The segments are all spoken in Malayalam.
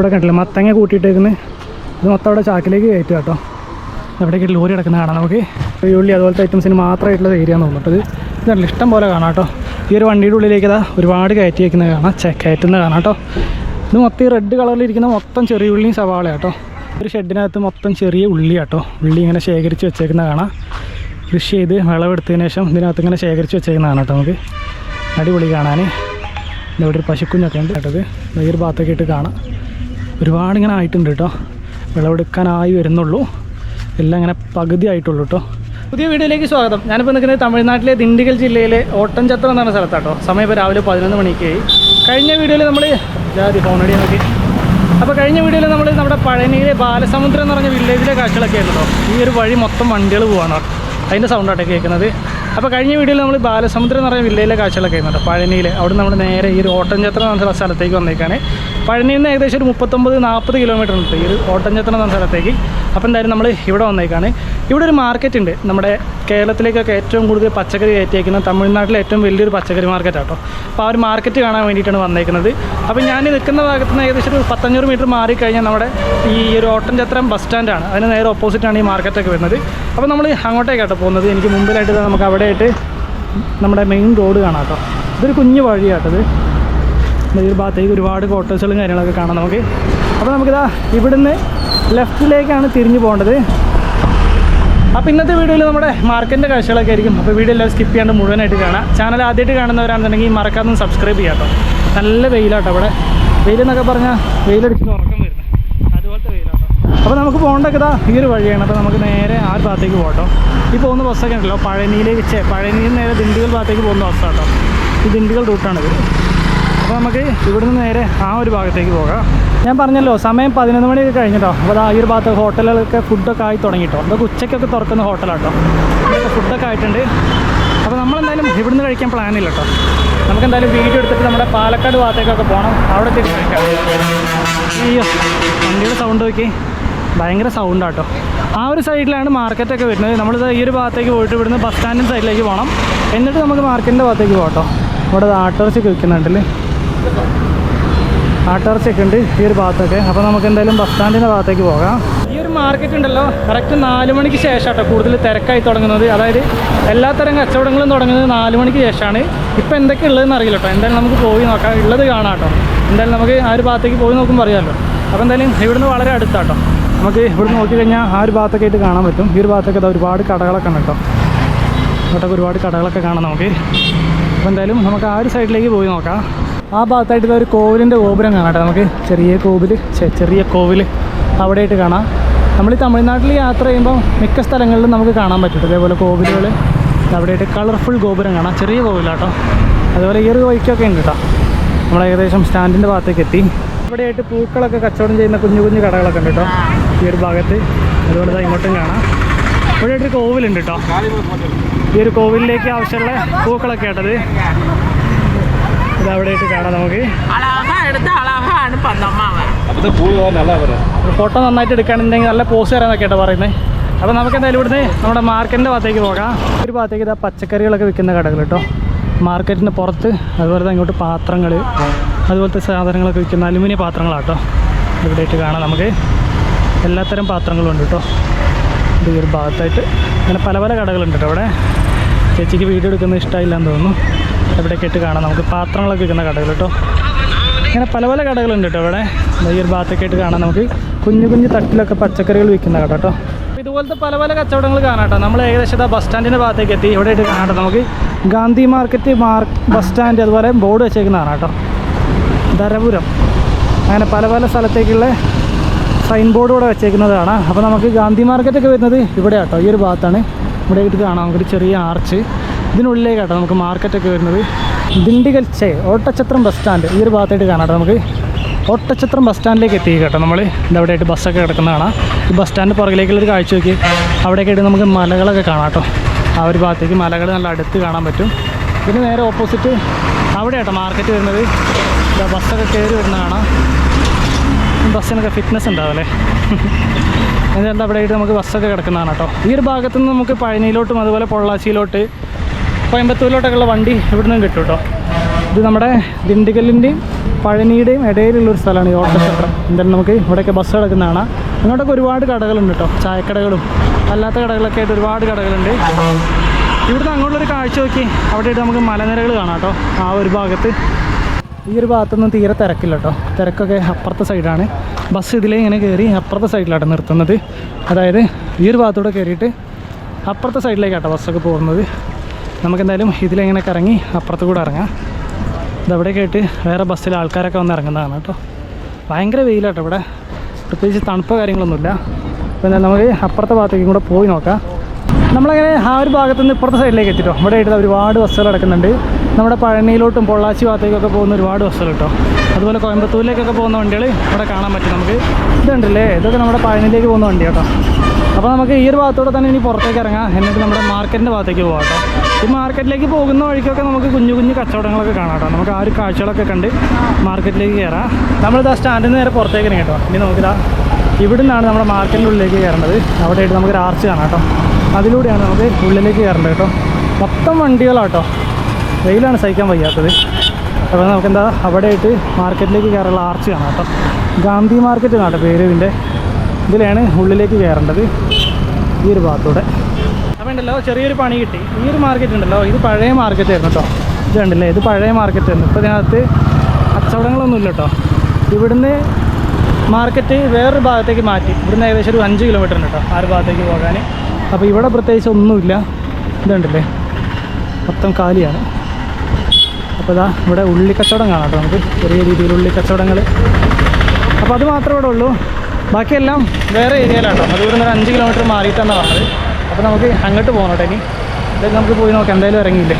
ഇവിടെ കണ്ടില്ല? മത്തങ്ങ കൂട്ടിയിട്ടേക്കുന്നത് ഇത് മൊത്തം അവിടെ ചാക്കിലേക്ക് കയറ്റുക കേട്ടോ. എവിടേക്കിട്ട് ലോറി കിടക്കുന്ന കാണാം നമുക്ക്. ഉള്ളി അതുപോലത്തെ ഐറ്റംസിന് മാത്രമായിട്ടുള്ള ഏരിയ എന്ന് തോന്നുന്നത് ഇത്. കണ്ടില്ല? ഇഷ്ടം പോലെ കാണാം കേട്ടോ. ഈ ഒരു വണ്ടിയുടെ ഉള്ളിലേക്ക് ഇതാ ഒരുപാട് കയറ്റി വയ്ക്കുന്നത് കാണാം. ചെ കയറ്റുന്നത് കാണാം കേട്ടോ. ഇത് മൊത്തം ഈ റെഡ് കളറിലിരിക്കുന്ന മൊത്തം ചെറിയ ഉള്ളിയും സവാള കേട്ടോ. ഒരു ഷെഡിനകത്ത് മൊത്തം ചെറിയ ഉള്ളി കേട്ടോ. ഉള്ളി ഇങ്ങനെ ശേഖരിച്ച് വെച്ചേക്കുന്ന കാണാം. കൃഷി ചെയ്ത് വിളവെടുത്തതിന് ശേഷം ഇതിനകത്ത് ഇങ്ങനെ ശേഖരിച്ച് വെച്ചേക്കുന്നതാണ് കേട്ടോ നമുക്ക്. അടിപൊളി കാണാൻ ഇവിടെ ഒരു പശുക്കുഞ്ഞൊക്കെ ഉണ്ട് കേട്ടത് ഈ ഭാഗത്തൊക്കെ ഇട്ട് കാണാം. ഒരുപാട് ഇങ്ങനെ ആയിട്ടുണ്ട് കേട്ടോ വിളവെടുക്കാനായി വരുന്നുള്ളൂ. എല്ലാം ഇങ്ങനെ പകുതി ആയിട്ടുള്ളൂ കേട്ടോ പുതിയ വീഡിയോയിലേക്ക് സ്വാഗതം. ഞാനിപ്പോൾ നിൽക്കുന്നത് തമിഴ്നാട്ടിലെ ദിണ്ടിഗൽ ജില്ലയിലെ ഓട്ടൻചത്രം എന്ന് പറഞ്ഞ സ്ഥലത്താട്ടോ സമയം ഇപ്പോൾ രാവിലെ പതിനൊന്ന് മണിക്കായി. കഴിഞ്ഞ വീഡിയോയിൽ നമ്മൾ ജാതി ഫോണടി നോക്കി. അപ്പോൾ കഴിഞ്ഞ വീഡിയോയിൽ നമ്മൾ നമ്മുടെ പഴനിയിലെ ബാലസമുദ്രം എന്ന് പറഞ്ഞ വില്ലേജിലെ കാഴ്ചകളൊക്കെ ആയിരുന്നല്ലോ ഈ ഒരു വഴി മൊത്തം വണ്ടികൾ പോവാണ് അതിന്റെ സൗണ്ടാട്ടെ കേൾക്കുന്നത്. അപ്പോൾ കഴിഞ്ഞ വീഡിയോയിൽ നമ്മൾ ബാലസമുദ്രം എന്ന് പറഞ്ഞ വില്ലയിലെ കാഴ്ചകളൊക്കെ ആയിരുന്നു പഴനിയിൽ അവിടെ നമ്മൾ നേരെ ഈ ഒരു ഓട്ടൻചത്രം എന്ന് സ്ഥലത്തേക്ക് വന്നേക്കാണ്. പഴനിയിൽ നിന്ന് ഏകദേശം ഒരു മുപ്പത്തൊമ്പത് നാൽപ്പത് കിലോമീറ്റർ ഉണ്ട് ഈ ഒരു ഓട്ടൻചത്രം എന്ന സ്ഥലത്തേക്ക്. അപ്പോൾ എന്തായാലും നമ്മൾ ഇവിടെ വന്നേക്കാണ്. ഇവിടെ ഒരു മാർക്കറ്റ് ഉണ്ട്. നമ്മുടെ കേരളത്തിലേക്കൊക്കെ ഏറ്റവും കൂടുതൽ പച്ചക്കറി കയറ്റിയേക്കുന്ന തമിഴ്നാട്ടിലെ ഏറ്റവും വലിയൊരു പച്ചക്കറി മാർക്കറ്റ് ആട്ടോ അപ്പോൾ ആ ഒരു മാർക്കറ്റ് കാണാൻ വേണ്ടിയിട്ടാണ് വന്നേക്കുന്നത്. അപ്പോൾ ഞാൻ നിൽക്കുന്ന ഭാഗത്ത് നിന്ന് ഏകദേശം ഒരു പത്തഞ്ഞൂറ് മീറ്റർ മാറിക്കഴിഞ്ഞാൽ നമ്മുടെ ഈ ഒരു ഓട്ടഞ്ചത്രം ബസ് സ്റ്റാൻഡാണ് അതിന് നേരെ ഓപ്പോസിറ്റാണ് ഈ മാർക്കറ്റൊക്കെ വരുന്നത്. അപ്പോൾ നമ്മൾ അങ്ങോട്ടേക്കാട്ടോ പോകുന്നത്. എനിക്ക് മുമ്പിലായിട്ട് നമുക്ക് അവിടെയായിട്ട് നമ്മുടെ മെയിൻ റോഡ് കാണാം കേട്ടോ ഇതൊരു കുഞ്ഞു വഴിയാട്ടത് ഈ ഭാഗത്തേക്ക് ഒരുപാട് ക്വാർട്ടേഴ്സുകളും കാര്യങ്ങളൊക്കെ കാണാം നമുക്ക്. അപ്പോൾ നമുക്കിതാ ഇവിടുന്ന് ലെഫ്റ്റിലേക്കാണ് തിരിഞ്ഞു പോകേണ്ടത്. അപ്പോൾ ഇന്നത്തെ വീഡിയോയിൽ നമ്മുടെ മാർക്കറ്റിന്റെ കാഴ്ചകളൊക്കെ ആയിരിക്കും. അപ്പോൾ വീഡിയോ എല്ലാം സ്കിപ്പ് ചെയ്യാണ്ട് മുഴുവനായിട്ട് കാണാം. ചാനൽ ആദ്യമായിട്ട് കാണുന്നവരാണെന്നുണ്ടെങ്കിൽ മറക്കാതെ സബ്സ്ക്രൈബ് ചെയ്യാം കേട്ടോ നല്ല വെയിലാട്ടോ അവിടെ വെയിലെന്നൊക്കെ പറഞ്ഞാൽ വെയിലടിച്ചിട്ട് ഉറക്കം വരുന്നത് അതുപോലത്തെ വെയിലാട്ടോ. അപ്പോൾ നമുക്ക് പോകേണ്ടത് ഇതാ ഈ ഒരു വഴിയാണ്. അപ്പോൾ നമുക്ക് നേരെ ആ ഒരു ഭാഗത്തേക്ക് പോകട്ടോ. ഈ പോകുന്ന ബസ്സൊക്കെ ഉണ്ടല്ലോ. പഴനിയിലേക്ക് ചെ പഴനിയിൽ നേരെ ദിണ്ടികൾ ഭാഗത്തേക്ക് പോകുന്ന ബസ്സാട്ടോ. ഈ ദിണ്ടികൾ റൂട്ടാണിത് അപ്പോൾ നമുക്ക് ഇവിടുന്ന് നേരെ ആ ഒരു ഭാഗത്തേക്ക് പോകാം. ഞാൻ പറഞ്ഞല്ലോ സമയം പതിനൊന്ന് മണിയൊക്കെ കഴിഞ്ഞിട്ടോ. അപ്പോൾ ആ ഒരു ഭാഗത്ത് ഹോട്ടലുകളൊക്കെ ഫുഡൊക്കെ ആയി തുടങ്ങിട്ടോ അതൊക്കെ ഉച്ചയ്ക്കൊക്കെ തുറക്കുന്ന ഹോട്ടലാട്ടോ. ഫുഡൊക്കെ ആയിട്ടുണ്ട്. അപ്പോൾ നമ്മളെന്തായാലും ഇവിടുന്ന് കഴിക്കാൻ പ്ലാനില്ല കേട്ടോ നമുക്ക് എന്തായാലും വീഡിയോ എടുത്തിട്ട് നമ്മുടെ പാലക്കാട് ഭാഗത്തേക്കൊക്കെ പോകണം അവിടെ തിരിച്ച് അയ്യോ വണ്ടിയുടെ സൗണ്ട് നോക്കി. ഭയങ്കര സൗണ്ടാട്ടോ ആ ഒരു സൈഡിലാണ് മാർക്കറ്റൊക്കെ വരുന്നത്. നമ്മളിത് ഈ ഒരു ഭാഗത്തേക്ക് പോയിട്ട് ഇവിടുന്ന് ബസ് സ്റ്റാൻഡിന്റെ സൈഡിലേക്ക് പോകണം എന്നിട്ട് നമുക്ക് മാർക്കറ്റിന്റെ ഭാഗത്തേക്ക് പോകട്ടോ. ഇവിടെ ആട്ടോറിച്ചൊക്കെ വിൽക്കുന്നുണ്ടല്ലേ. ആട്ടോറിച്ചൊക്കെ ഉണ്ട് ഈ ഒരു ഭാഗത്തൊക്കെ. അപ്പോൾ നമുക്ക് എന്തായാലും ബസ് സ്റ്റാൻഡിന്റെ ഭാഗത്തേക്ക് പോകാം. ഈ ഒരു മാർക്കറ്റ് ഉണ്ടല്ലോ കറക്റ്റ് നാല് മണിക്ക് ശേഷം കേട്ടോ കൂടുതൽ തിരക്കായി തുടങ്ങുന്നത്. അതായത് എല്ലാ തരം കച്ചവടങ്ങളും തുടങ്ങുന്നത് നാല് മണിക്ക് ശേഷമാണ് ഇപ്പോൾ എന്തൊക്കെ ഉള്ളതെന്ന് അറിയില്ല കേട്ടോ എന്തായാലും നമുക്ക് പോയി നോക്കാം. ഉള്ളത് കാണാം കേട്ടോ എന്തായാലും നമുക്ക് ആ ഒരു ഭാഗത്തേക്ക് പോയി നോക്കുമ്പോൾ അറിയാമല്ലോ അപ്പോൾ എന്തായാലും ഇവിടുന്ന് വളരെ അടുത്താട്ടോ. നമുക്ക് ഇവിടുന്ന് നോക്കി കഴിഞ്ഞാൽ ആ ഒരു ഭാഗത്തൊക്കെ ആയിട്ട് കാണാൻ പറ്റും. ഈ ഒരു ഭാഗത്തൊക്കെ ഒരുപാട് കടകളൊക്കെ ഉണ്ട് കേട്ടോ. ഇങ്ങോട്ടൊക്കെ ഒരുപാട് കടകളൊക്കെ കാണാം നമുക്ക്. അപ്പോൾ എന്തായാലും നമുക്ക് ആ ഒരു സൈഡിലേക്ക് പോയി നോക്കാം. ആ ഭാഗത്തായിട്ട് ഒരു കോവിലിന്റെ ഗോപുരം കാണാം നമുക്ക്. ചെറിയ കോവിൽ ചെറിയ കോവിൽ അവിടെയായിട്ട് കാണാം. നമ്മൾ ഈ തമിഴ്നാട്ടിൽ യാത്ര ചെയ്യുമ്പോൾ മിക്ക സ്ഥലങ്ങളിലും നമുക്ക് കാണാൻ പറ്റും അതേപോലെ കോവിലുകൾ അവിടെയായിട്ട് കളർഫുൾ ഗോപുരം കാണാം. ചെറിയ കോവിലാട്ടോ അതുപോലെ ഈ ഒരു ഉണ്ട് കേട്ടോ. നമ്മൾ ഏകദേശം സ്റ്റാൻഡിന്റെ ഭാഗത്തേക്ക് എത്തി. ഇവിടെയായിട്ട് പൂക്കളൊക്കെ കച്ചവടം ചെയ്യുന്ന കുഞ്ഞു കുഞ്ഞു കടകളൊക്കെ ഉണ്ട് കേട്ടോ. ഈ ഒരു ഭാഗത്ത്. അതുപോലെ തന്നെ ഇങ്ങോട്ടും കാണാം. ഇവിടെ ഒരു കോവിലുണ്ട് കേട്ടോ. ഈ ഒരു കോവിലിലേക്ക് ആവശ്യമുള്ള പൂക്കളൊക്കെ ആട്ടത് അവിടെ കാണാം നമുക്ക്. ഫോട്ടോ നന്നായിട്ട് എടുക്കാണെന്നുണ്ടെങ്കിൽ നല്ല പോസ് തരാന്നൊക്കെ ആയിട്ട് പറയുന്നത് അപ്പോൾ നമുക്ക് എന്തായാലും ഇവിടുന്ന് നമ്മുടെ മാർക്കറ്റിന്റെ ഭാഗത്തേക്ക് പോകാം. ഒരു ഭാഗത്തേക്ക് ഇതാ പച്ചക്കറികളൊക്കെ വിൽക്കുന്ന കടകൾ കേട്ടോ. മാർക്കറ്റിന്റെ പുറത്ത് അതുപോലെ തന്നെ ഇങ്ങോട്ട് പാത്രങ്ങൾ അതുപോലത്തെ സാധനങ്ങളൊക്കെ വിൽക്കുന്ന അലുമിനിയം പാത്രങ്ങളാട്ടോ. ഇവിടെയായിട്ട് കാണാം നമുക്ക്. എല്ലാത്തരം പാത്രങ്ങളും ഉണ്ട് കേട്ടോ. ഇത് ഒരു ഭാഗത്തായിട്ട്. അങ്ങനെ പല പല കടകളുണ്ട് കേട്ടോ അവിടെ. ചേച്ചിക്ക് വീഡിയോ എടുക്കുന്നത് ഇഷ്ടമായില്ല എന്ന് തോന്നുന്നു. എവിടെയൊക്കെ ഇട്ട് കാണാം. നമുക്ക് പാത്രങ്ങളൊക്കെ വിൽക്കുന്ന കടകൾ കേട്ടോ. ഇങ്ങനെ പല പല കടകളുണ്ട് കേട്ടോ ഇവിടെ. ഈ ഒരു ഭാഗത്തൊക്കെ ആയിട്ട് കാണാം. നമുക്ക് കുഞ്ഞു കുഞ്ഞു തട്ടിലൊക്കെ പച്ചക്കറികൾ വിൽക്കുന്ന കട കേട്ടോ. ഇതുപോലത്തെ പല പല കച്ചവടങ്ങൾ കാണാം കേട്ടോ. നമ്മൾ ഏകദേശം ബസ് സ്റ്റാൻഡിന്റെ ഭാഗത്തേക്ക് എത്തി. ഇവിടെ ആയിട്ട് കാണാം നമുക്ക് Gandhi market mark bus stand അതുപോലെ ബോർഡ് വെച്ചേക്കുന്നതാണ് കേട്ടോ. ധരപുരം. അങ്ങനെ പല പല സ്ഥലത്തേക്കുള്ള സൈൻ ബോർഡ് ഇവിടെ വെച്ചേക്കുന്നതാണ്. അപ്പോൾ നമുക്ക് ഗാന്ധി മാർക്കറ്റൊക്കെ വരുന്നത് ഇവിടെ കേട്ടോ. ഈ ഒരു ഭാഗത്താണ്. ഇവിടെ ആയിട്ട് കാണാം. നമുക്കൊരു ചെറിയ ആർച്ച് ഇതിനുള്ളിലേക്ക് കേട്ടോ നമുക്ക് മാർക്കറ്റൊക്കെ വരുന്നത്. ദിണ്ടിഗൽ ചേ ഓട്ടച്ചത്രം ബസ് സ്റ്റാൻഡ് ഈ ഒരു ഭാഗത്തായിട്ട് കാണാം നമുക്ക്. ഓട്ടച്ചത്രം ബസ് സ്റ്റാൻഡിലേക്ക് എത്തി കേട്ടോ നമ്മൾ ഇതവിടെയായിട്ട് ബസ്സൊക്കെ കിടക്കുന്ന കാണാം. ഈ ബസ് സ്റ്റാൻഡ് പുറകിലേക്കുള്ളൊരു കാഴ്ച നോക്കി അവിടെയൊക്കെ ആയിട്ട് നമുക്ക് മലകളൊക്കെ കാണാം കേട്ടോ. ആ ഒരു ഭാഗത്തേക്ക് മലകൾ നല്ല അടുത്ത് കാണാൻ പറ്റും. പിന്നെ നേരെ ഓപ്പോസിറ്റ് അവിടെ കേട്ടോ മാർക്കറ്റ് വരുന്നത് ബസ്സൊക്കെ കയറി വരുന്ന കാണാം. ബസ്സിനൊക്കെ ഫിറ്റ്നസ് ഉണ്ടാവല്ലേ എന്നിട്ട് അവിടെ ആയിട്ട് നമുക്ക് ബസ്സൊക്കെ കിടക്കുന്നതാണ് കേട്ടോ. ഈ ഒരു ഭാഗത്തുനിന്ന് നമുക്ക് പഴനിയിലോട്ടും അതുപോലെ പൊള്ളാച്ചിയിലോട്ട് കോയമ്പത്തൂരിലോട്ടൊക്കെ ഉള്ള വണ്ടി ഇവിടെ നിന്നും കിട്ടും കേട്ടോ ഇത് നമ്മുടെ ദിണ്ടിഗലിന്റെയും പഴനിയുടെയും ഇടയിലുള്ള ഒരു സ്ഥലമാണ് ഈ ഓട്ടച്ചത്രം എന്തായാലും നമുക്ക് ഇവിടെയൊക്കെ ബസ് കിടക്കുന്നതാണ് അങ്ങോട്ടൊക്കെ ഒരുപാട് കടകളുണ്ട് കേട്ടോ ചായക്കടകളും അല്ലാത്ത കടകളൊക്കെ ആയിട്ട് ഒരുപാട് കടകളുണ്ട്. ഇവിടുന്ന് അങ്ങോട്ടൊരു കാഴ്ച നോക്കി. അവിടെയായിട്ട് നമുക്ക് മലനിരകൾ കാണാം കേട്ടോ ആ ഒരു ഭാഗത്ത്. ഈ ഒരു ഭാഗത്തൊന്നും തീരെ തിരക്കില്ല കേട്ടോ തിരക്കൊക്കെ അപ്പുറത്തെ സൈഡാണ് ബസ് ഇതിലേ ഇങ്ങനെ കയറി അപ്പുറത്തെ സൈഡിലാണ് നിർത്തുന്നത്. അതായത് ഈ ഒരു ഭാഗത്തൂടെ കയറിയിട്ട് അപ്പുറത്തെ സൈഡിലേക്കാട്ടോ ബസ്സൊക്കെ പോകുന്നത്. നമുക്കെന്തായാലും ഇതിലെങ്ങനെ കറങ്ങി അപ്പുറത്ത് കൂടെ ഇറങ്ങാം. ഇതവിടെ കേട്ട് വേറെ ബസ്സിൽ ആൾക്കാരൊക്കെ വന്ന് ഇറങ്ങുന്നതാണ് കേട്ടോ. ഭയങ്കര വെയിലാട്ടോ ഇവിടെ. പ്രത്യേകിച്ച് തണുപ്പോ കാര്യങ്ങളൊന്നുമില്ല. എന്തായാലും നമുക്ക് അപ്പുറത്തെ ഭാഗത്തേക്കും കൂടെ പോയി നോക്കാം. നമ്മളങ്ങനെ ആ ഒരു ഭാഗത്തു നിന്ന് ഇപ്പുറത്തെ സൈഡിലേക്ക് എത്തിട്ടോ. ഇവിടെ ആയിട്ട് ഒരുപാട് ബസ്സുകൾ കിടക്കുന്നുണ്ട് നമ്മുടെ പഴനിയിലോട്ടും പൊള്ളാച്ചി ഭാഗത്തേക്കൊക്കെ പോകുന്ന ഒരുപാട് ബസ്സുകൾ കേട്ടോ. അതുപോലെ കോയമ്പത്തൂരിലേക്കൊക്കെ പോകുന്ന വണ്ടികൾ ഇവിടെ കാണാൻ പറ്റും നമുക്ക്. ഇതുണ്ടല്ലേ? ഇതൊക്കെ നമ്മുടെ പഴനിയിലേക്ക് പോകുന്ന വണ്ടി കേട്ടോ അപ്പോൾ നമുക്ക് ഈ ഒരു ഭാഗത്തൂടെ തന്നെ ഇനി പുറത്തേക്ക് ഇറങ്ങാം. എന്നിട്ട് നമ്മുടെ മാർക്കറ്റിന്റെ ഭാഗത്തേക്ക് പോകാം കേട്ടോ. ഈ മാർക്കറ്റിലേക്ക് പോകുന്ന വഴിക്കൊക്കെ നമുക്ക് കുഞ്ഞു കുഞ്ഞു കച്ചവടങ്ങളൊക്കെ കാണാം കേട്ടോ. നമുക്ക് ആ ഒരു കാഴ്ചകളൊക്കെ കണ്ട് മാർക്കറ്റിലേക്ക് കയറാം. നമ്മളിതാ സ്റ്റാൻഡിൽ നിന്ന് നേരെ പുറത്തേക്ക് ഇറങ്ങി കേട്ടോ. ഇനി നമുക്കിതാ ഇവിടെ നിന്നാണ് നമ്മുടെ മാർക്കറ്റിന്റെ ഉള്ളിലേക്ക് കയറേണ്ടത്. അവിടെയായിട്ട് നമുക്കൊരു ആർച്ച് കാണാം കേട്ടോ. അതിലൂടെയാണ് നമുക്ക് ഉള്ളിലേക്ക് കയറേണ്ടത് കേട്ടോ. മൊത്തം വണ്ടികളാട്ടോ വെയിലാണ് സഹിക്കാൻ വയ്യാത്തത്. അപ്പോൾ നമുക്ക് എന്താ അവിടെയായിട്ട് മാർക്കറ്റിലേക്ക് കയറാനുള്ള ആർച്ച് കാണാം കേട്ടോ. ഗാന്ധി മാർക്കറ്റ് എന്നാട്ടോ പേര് ഇതിന്റെ. ഇതിലാണ് ഉള്ളിലേക്ക് കയറേണ്ടത് ഈ ഒരു ഭാഗത്തൂടെ. അപ്പോൾ ഉണ്ടല്ലോ ചെറിയൊരു പണി കിട്ടി. ഈ ഒരു മാർക്കറ്റ് ഉണ്ടല്ലോ ഇത് പഴയ മാർക്കറ്റ് ആയിരുന്നു കേട്ടോ ഇത് കണ്ടില്ലേ ഇത് പഴയ മാർക്കറ്റ് ആയിരുന്നു. ഇപ്പോൾ ഇതിനകത്ത് കച്ചവടങ്ങളൊന്നുമില്ല കേട്ടോ ഇവിടുന്ന് മാർക്കറ്റ് വേറൊരു ഭാഗത്തേക്ക് മാറ്റി. ഇവിടുന്ന് ഏകദേശം ഒരു അഞ്ച് കിലോമീറ്റർ ഉണ്ട് കേട്ടോ ആ ഒരു ഭാഗത്തേക്ക് പോകാൻ. അപ്പോൾ ഇവിടെ പ്രത്യേകിച്ച് ഒന്നുമില്ല. ഇതുണ്ടല്ലേ മൊത്തം കാലിയാണ്. അപ്പോൾ ഇതാ ഇവിടെ ഉള്ളി കച്ചവടം കാണാം കേട്ടോ നമുക്ക്. ചെറിയ രീതിയിൽ ഉള്ളി കച്ചവടങ്ങൾ അപ്പോൾ അത് മാത്രമേ ഇവിടെ ഉള്ളൂ. ബാക്കിയെല്ലാം വേറെ ഏരിയയിലാട്ടോ. അത് ഇവിടെ ഒരു അഞ്ച് കിലോമീറ്റർ മാറിയിട്ടാണ് പറഞ്ഞത്. അപ്പോൾ നമുക്ക് അങ്ങോട്ട് പോകണം കേട്ടോ ഇനി. ഇതൊക്കെ നമുക്ക് പോയി നോക്കാം. എന്തായാലും ഇറങ്ങിയില്ലേ?